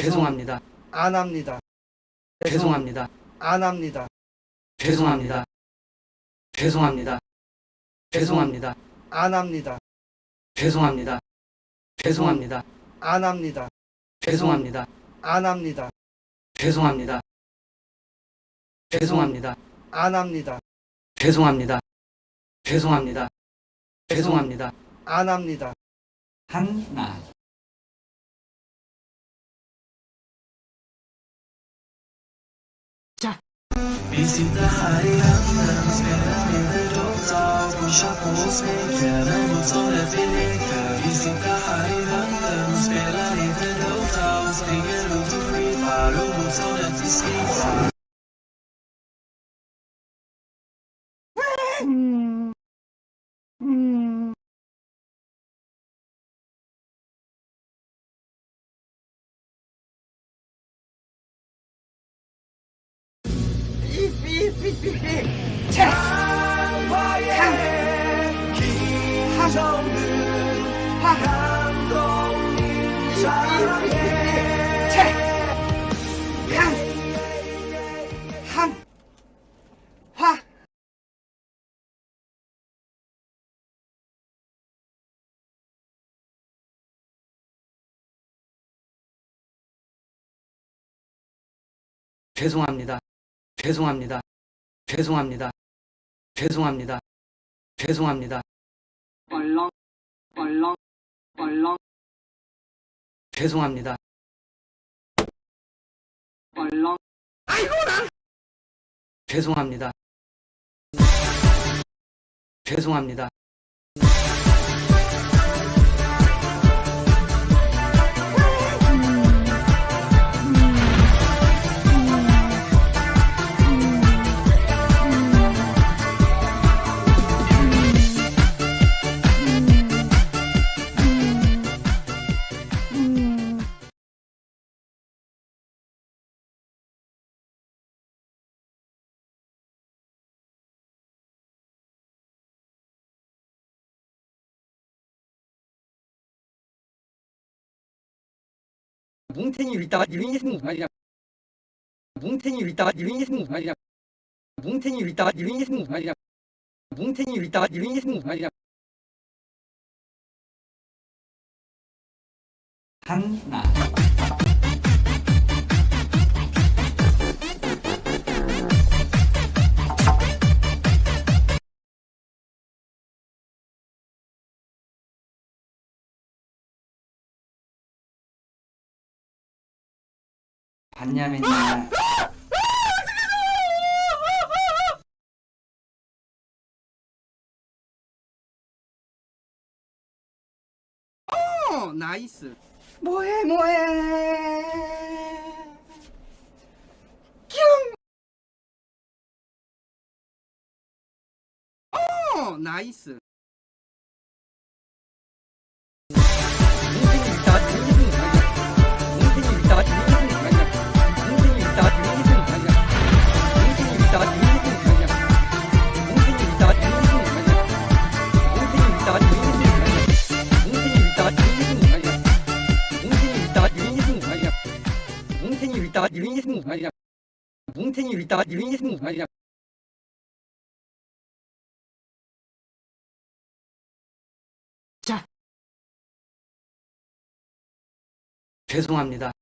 죄송합니다. 안 합니다. 죄송합니다. 안 합니다. 죄송합니다. 죄송합니다. 죄송합니다. 안 합니다. 죄송합니다. 죄송합니다. 안 합니다. 죄송합니다. 안 합니다. 죄송합니다. 죄송합니다. 안 합니다. 죄송합니다. 죄송합니다. 죄송합니다. 안 합니다. 한나 Bizim de her yanımız Beraber toplar Kuşatmamız mekanımız O refelekler Bizim de her yanımız Beraber toplar Eğer otur bir parumuz O Hmm. 죄송합니다. 죄송합니다. 죄송합니다. 죄송합니다. 죄송합니다. 얼렁 얼렁 얼렁 죄송합니다. 얼렁 죄송합니다. 죄송합니다. 뭉탱이 있다가 유인이 생거 아니야. 뭉탱이 있다가 유인이 생거 아니야. 뭉탱이 있다가 유인이 생거 아니야. 뭉탱이 있다가 유인이 생거 아니야. 한나 봤냐 맨날 어, 나이스. 뭐해, 뭐해. 뀨. 어, 나이스. 루인게스는 아니냐. 뭉탱이 있다 루인게스는 아니냐. 자. 죄송합니다.